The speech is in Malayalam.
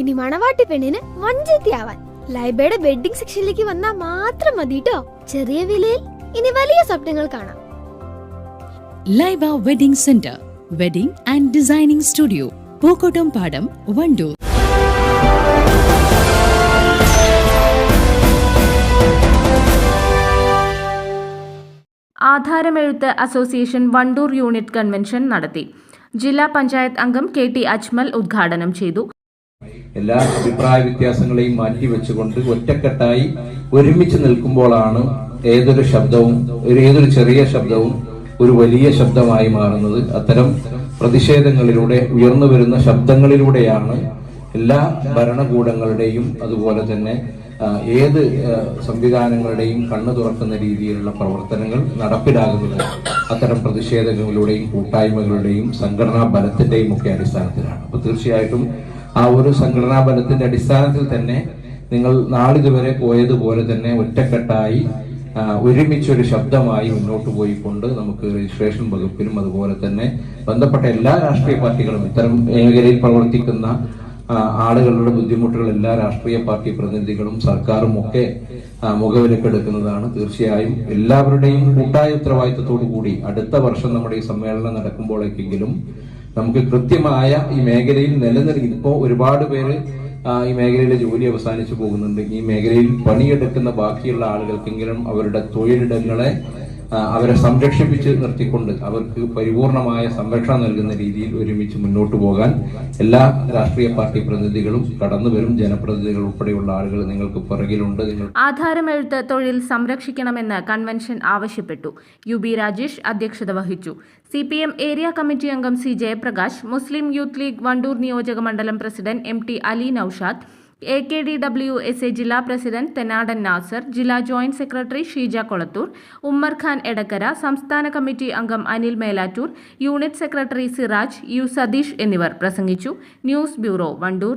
ഇനി മണവാട്ടി പെണ്ണിന് വഞ്ചത്തിയാവാൻ. ലൈബയുടെ വെഡിങ് സെക്ഷനിലേക്ക് വന്നാൽ മാത്രം മതി കേട്ടോ ചെറിയ വിലയിൽ ഇനി വലിയ സ്വപ്നങ്ങൾ കാണാം. Laiba wedding centre wedding and designing studio Pookkottam Padam Wandoor. ആധാരമെഴുത്ത് association Wandoor unit convention നടത്തി. ജില്ലാ പഞ്ചായത്ത് അംഗം കെ ടി അജ്മൽ ഉദ്ഘാടനം ചെയ്തു. എല്ലാ അഭിപ്രായ വ്യത്യാസങ്ങളെയും മാറ്റിവെച്ചുകൊണ്ട് ഒറ്റക്കെട്ടായി ഒരുമിച്ച് നിൽക്കുമ്പോഴാണ് ഏതൊരു ശബ്ദവും ഒരു ഏതൊരു ചെറിയ ശബ്ദവും ഒരു വലിയ ശബ്ദമായി മാറുന്നത്. അത്തരം പ്രതിഷേധങ്ങളിലൂടെ ഉയർന്നു വരുന്ന ശബ്ദങ്ങളിലൂടെയാണ് എല്ലാ ഭരണകൂടങ്ങളുടെയും അതുപോലെ തന്നെ ഏത് സംവിധാനങ്ങളുടെയും കണ്ണു തുറക്കുന്ന രീതിയിലുള്ള പ്രവർത്തനങ്ങൾ നടപ്പിലാകുന്നത് അത്തരം പ്രതിഷേധങ്ങളിലൂടെയും കൂട്ടായ്മകളുടെയും സംഘടനാ ബലത്തിന്റെയും ഒക്കെ അടിസ്ഥാനത്തിലാണ്. അപ്പൊ തീർച്ചയായിട്ടും ആ ഒരു സംഘടനാ ബലത്തിന്റെ അടിസ്ഥാനത്തിൽ തന്നെ നിങ്ങൾ നാളിതുവരെ പോയതുപോലെ തന്നെ ഒറ്റക്കെട്ടായി ഒരുമിച്ചൊരു ശബ്ദമായി മുന്നോട്ട് പോയിക്കൊണ്ട് നമുക്ക് രജിസ്ട്രേഷൻ വകുപ്പിലും അതുപോലെ തന്നെ ബന്ധപ്പെട്ട എല്ലാ രാഷ്ട്രീയ പാർട്ടികളും ഇത്തരം മേഖലയിൽ പ്രവർത്തിക്കുന്ന ആളുകളുടെ ബുദ്ധിമുട്ടുകൾ എല്ലാ രാഷ്ട്രീയ പാർട്ടി പ്രതിനിധികളും സർക്കാരും ഒക്കെ മുഖവിലക്കെടുക്കുന്നതാണ് തീർച്ചയായും എല്ലാവരുടെയും കൂട്ടായ ഉത്തരവാദിത്തത്തോടു കൂടി അടുത്ത വർഷം നമ്മുടെ ഈ സമ്മേളനം നടക്കുമ്പോഴേക്കെങ്കിലും നമുക്ക് കൃത്യമായ ഈ മേഖലയിൽ നിലനിൽക്കുന്ന ഇപ്പോ ഒരുപാട് പേര് ഈ മേഖലയിലെ ജോലി അവസാനിച്ചു പോകുന്നുണ്ട്. ഈ മേഖലയിൽ പണിയെടുക്കുന്ന ബാക്കിയുള്ള ആളുകൾക്കെങ്കിലും അവരുടെ തൊഴിലിടങ്ങളെ അവരെ സംരക്ഷിപ്പിച്ച് നിർത്തിക്കൊണ്ട് അവർക്ക് പരിപൂർണമായ സംരക്ഷണം നൽകുന്ന രീതിയിൽ ഒരുമിച്ച് മുന്നോട്ട് പോകാൻ എല്ലാ രാഷ്ട്രീയ പാർട്ടി പ്രതിനിധികളും കടന്നുവരും ജനപ്രതിനിധികൾ ഉൾപ്പെടെയുള്ള ആളുകൾ നിങ്ങൾക്ക് പുറകിലുണ്ട്. ആധാരമെഴുത്ത് തൊഴിൽ സംരക്ഷിക്കണമെന്ന് കൺവെൻഷൻ ആവശ്യപ്പെട്ടു. യു ബി രാജേഷ് അധ്യക്ഷത വഹിച്ചു. C P M area committee അംഗം സി ജയപ്രകാശ് മുസ്ലിം യൂത്ത് ലീഗ് വണ്ടൂർ നിയോജക മണ്ഡലം president M T Ali Naushad A K D W S A ജില്ലാ പ്രസിഡന്റ് തെനാടൻ നാസർ ജില്ലാ ജോയിന്റ് സെക്രട്ടറി ഷീജ കൊളത്തൂർ ഉമ്മർ ഖാൻ എടക്കര സംസ്ഥാന കമ്മിറ്റി അംഗം Anil Melattur unit secretary Siraj U Satheesh എന്നിവർ പ്രസംഗിച്ചു. News bureau Wandoor.